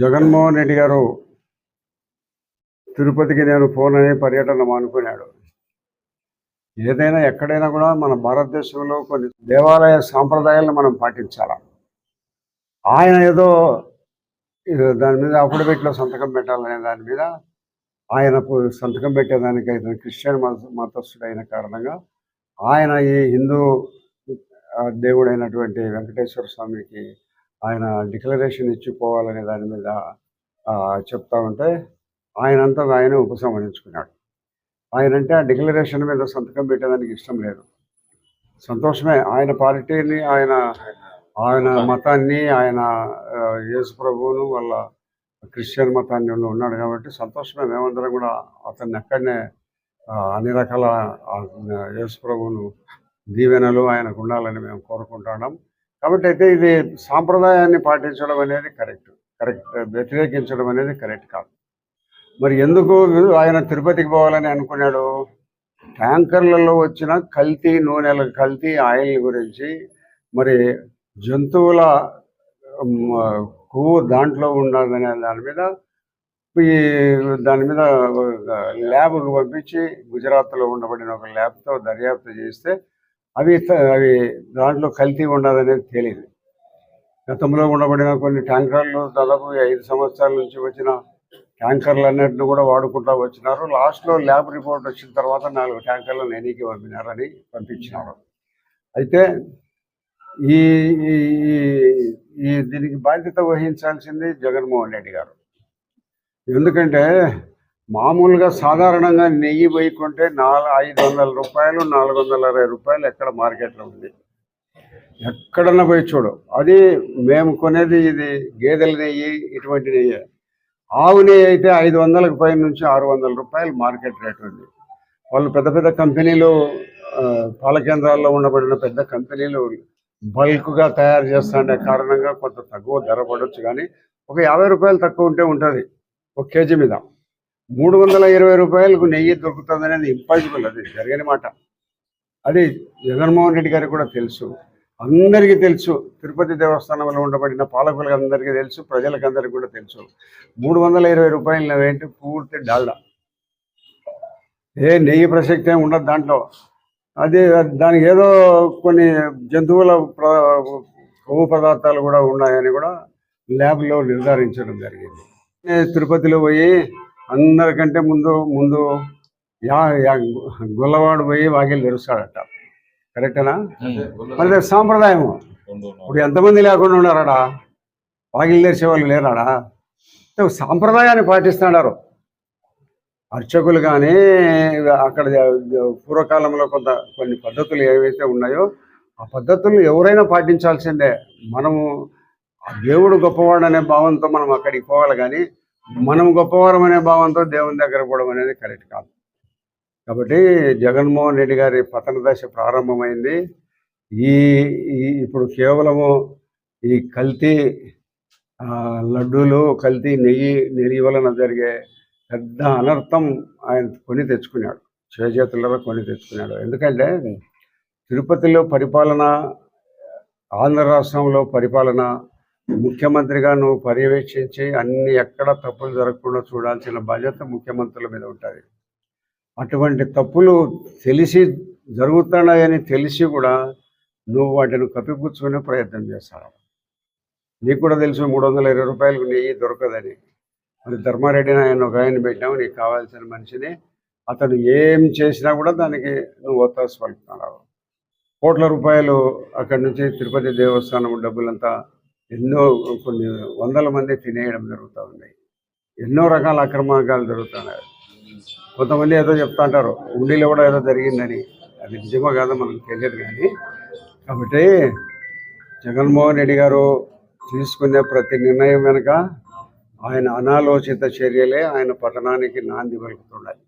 జగన్మోహన్ రెడ్డి గారు తిరుపతికి నేను పోనని పర్యటన మానుకున్నాడు. ఏదైనా ఎక్కడైనా కూడా మన భారతదేశంలో కొన్ని దేవాలయ సాంప్రదాయాలను మనం పాటించాలి? ఆయన ఏదో దాని మీద అఫిడవిట్లో సంతకం పెట్టాలనే దాని మీద ఆయన సంతకం పెట్టేదానికి అయితే క్రిస్టియన్ మత మతస్థుడైన కారణంగా ఆయన ఈ హిందూ దేవుడైనటువంటి వెంకటేశ్వర స్వామికి ఆయన డిక్లరేషన్ ఇచ్చిపోవాలనే దాని మీద ఆ, చెప్తా ఉంటే ఆయనంతా ఆయన ఉపసంహరించుకున్నాడు. ఆయన అంటే ఆ డిక్లరేషన్ మీద సంతకం పెట్టేదానికి ఇష్టం లేదు. సంతోషమే. ఆయన పార్టీని ఆయన ఆయన మతాన్ని ఆయన యేసు ప్రభువును వాళ్ళ క్రిస్టియన్ మతాన్ని ఉన్నాడు కాబట్టి సంతోషమే. మేమందరం కూడా అతన్ని అక్కడనే అన్ని రకాల యేసు ప్రభువును దీవెనలు ఆయనకు ఉండాలని మేము కోరుకుంటున్నాం. కాబట్టి అయితే ఇది సాంప్రదాయాన్ని పాటించడం అనేది కరెక్ట్ కరెక్ట్ వ్యతిరేకించడం అనేది కరెక్ట్ కాదు. మరి ఎందుకు ఆయన తిరుపతికి పోవాలని అనుకున్నాడు? ట్యాంకర్లలో వచ్చిన కల్తీ నూనెల కల్తీ ఆయిల్ గురించి మరి జంతువుల కొవ్వు దాంట్లో ఉన్నదనే దాని మీద ఈ దాని మీద ల్యాబ్కు పంపించి గుజరాత్లో ఉండబడిన ఒక ల్యాబ్తో దర్యాప్తు చేస్తే అవి త- అవి దాంట్లో కల్తీ ఉండదనేది తేలింది. గతంలో ఉండబడిన కొన్ని ట్యాంకర్లు దాదాపు ఐదు సంవత్సరాల నుంచి వచ్చిన ట్యాంకర్లు అన్నింటిని కూడా వాడుకుంటూ వచ్చినారు. లాస్ట్లో ల్యాబ్ రిపోర్ట్ వచ్చిన తర్వాత నాలుగు ట్యాంకర్లు నెనికి పంపినారని పంపించినారు. అయితే ఈ- ఈ- ఈ దీనికి బాధ్యత వహించాల్సింది జగన్మోహన్ రెడ్డి గారు. ఎందుకంటే మామూలుగా సాధారణంగా నెయ్యి పోయి కొంటే నాలుగు ఐదు వందల రూపాయలు నాలుగు వందల అరవై రూపాయలు ఎక్కడ మార్కెట్లో ఉంది? ఎక్కడన్నా పోయి చూడు. అది మేము కొనేది ఇది గేదెల నెయ్యి ఇటువంటి నెయ్యి. ఆవు నెయ్యి అయితే ఐదు వందలకు పైన నుంచి ఆరు వందల రూపాయలు మార్కెట్ రేట్ ఉంది. వాళ్ళు పెద్ద పెద్ద కంపెనీలు పాల కేంద్రాల్లో ఉండబడిన పెద్ద కంపెనీలు బల్క్గా తయారు చేస్తుండే కారణంగా కొంత తక్కువ ధర పడవచ్చు కానీ ఒక యాభై రూపాయలు తక్కువ ఉంటే ఉంటుంది. ఒక కేజీ మీద. మూడు వందల ఇరవై రూపాయలకు నెయ్యి దొరుకుతుంది అనేది ఇంపాసిబుల్ అది జరగని మాట. అది జగన్మోహన్ రెడ్డి గారికి కూడా తెలుసు. అందరికీ తెలుసు. తిరుపతి దేవస్థానంలో ఉండబడిన పాలకులకు అందరికీ తెలుసు. ప్రజలకు అందరికీ కూడా తెలుసు. మూడు వందల ఇరవై రూపాయలు ఏంటి? పూర్తి డాల్డా. ఏ నెయ్యి ప్రసక్తి ఏమి ఉండదు దాంట్లో. అది దానికి ఏదో కొన్ని జంతువుల కొవ్వు పదార్థాలు కూడా ఉన్నాయని కూడా ల్యాబ్లో నిర్ధారించడం జరిగింది. తిరుపతిలో పోయి అందరికంటే ముందు ముందు యా గొల్లవాడు పోయి వాకిలు తెరుస్తాడట. కరెక్టేనా మరి అది సాంప్రదాయం ఇప్పుడు ఎంతమంది లేకుండా ఉన్నారాడా వాకిలు తెరిచే వాళ్ళు లేరాడా? సాంప్రదాయాన్ని పాటిస్తున్నారు అర్చకులు కానీ అక్కడ పూర్వకాలంలో కొంత కొన్ని పద్ధతులు ఏవైతే ఉన్నాయో ఆ పద్ధతులు ఎవరైనా పాటించాల్సిందే. మనము ఆ దేవుడు గొప్పవాడు అనే భావంతో మనం అక్కడికి పోవాలి కానీ మనం గొప్పవారం అనే భావంతో దేవుని దగ్గర పోవడం అనేది కరెక్ట్ కాదు. కాబట్టి జగన్మోహన్ రెడ్డి గారి పతన దశ ప్రారంభమైంది. ఈ ఇప్పుడు కేవలము ఈ కల్తీ లడ్డూలు కల్తీ నెయ్యి నెయ్యి వలన జరిగే పెద్ద అనర్థం ఆయన కొని తెచ్చుకున్నాడు. చేతులలో కొని తెచ్చుకున్నాడు. ఎందుకంటే తిరుపతిలో పరిపాలన ఆంధ్ర రాష్ట్రంలో పరిపాలన ముఖ్యమంత్రిగా నువ్వు పర్యవేక్షించి అన్ని ఎక్కడ తప్పులు జరగకుండా చూడాల్సిన బాధ్యత ముఖ్యమంత్రుల మీద ఉంటుంది. అటువంటి తప్పులు తెలిసి జరుగుతున్నాయని తెలిసి కూడా నువ్వు వాటిని కప్పిపుచ్చుకునే ప్రయత్నం చేస్తావు. నీకు కూడా తెలుసు మూడు వందల ఇరవై రూపాయలకు నెయ్యి దొరకదని. మరి ధర్మారెడ్డి ఆయన ఒక ఆయన పెట్టాము నీకు కావాల్సిన మనిషిని. అతను ఏం చేసినా కూడా దానికి నువ్వు ఒత్తాసు పలుకుతున్నావు కోట్ల రూపాయలు అక్కడి నుంచి తిరుపతి దేవస్థానం డబ్బులంతా ఎన్నో కొన్ని వందల మంది తినేయడం జరుగుతూ ఉన్నాయి ఎన్నో రకాల అక్రమార్గాలు జరుగుతున్నాయి. కొంతమంది ఏదో చెప్తా అంటారు ఉండిలో కూడా ఏదో జరిగిందని. అది నిజమో కాదో మనకు తెలియదు కానీ. కాబట్టి జగన్మోహన్ రెడ్డి గారు తీసుకునే ప్రతి నిర్ణయం వెనుక ఆయన అనాలోచిత చర్యలే ఆయన పతనానికి నాంది పలుకుతున్నాయి.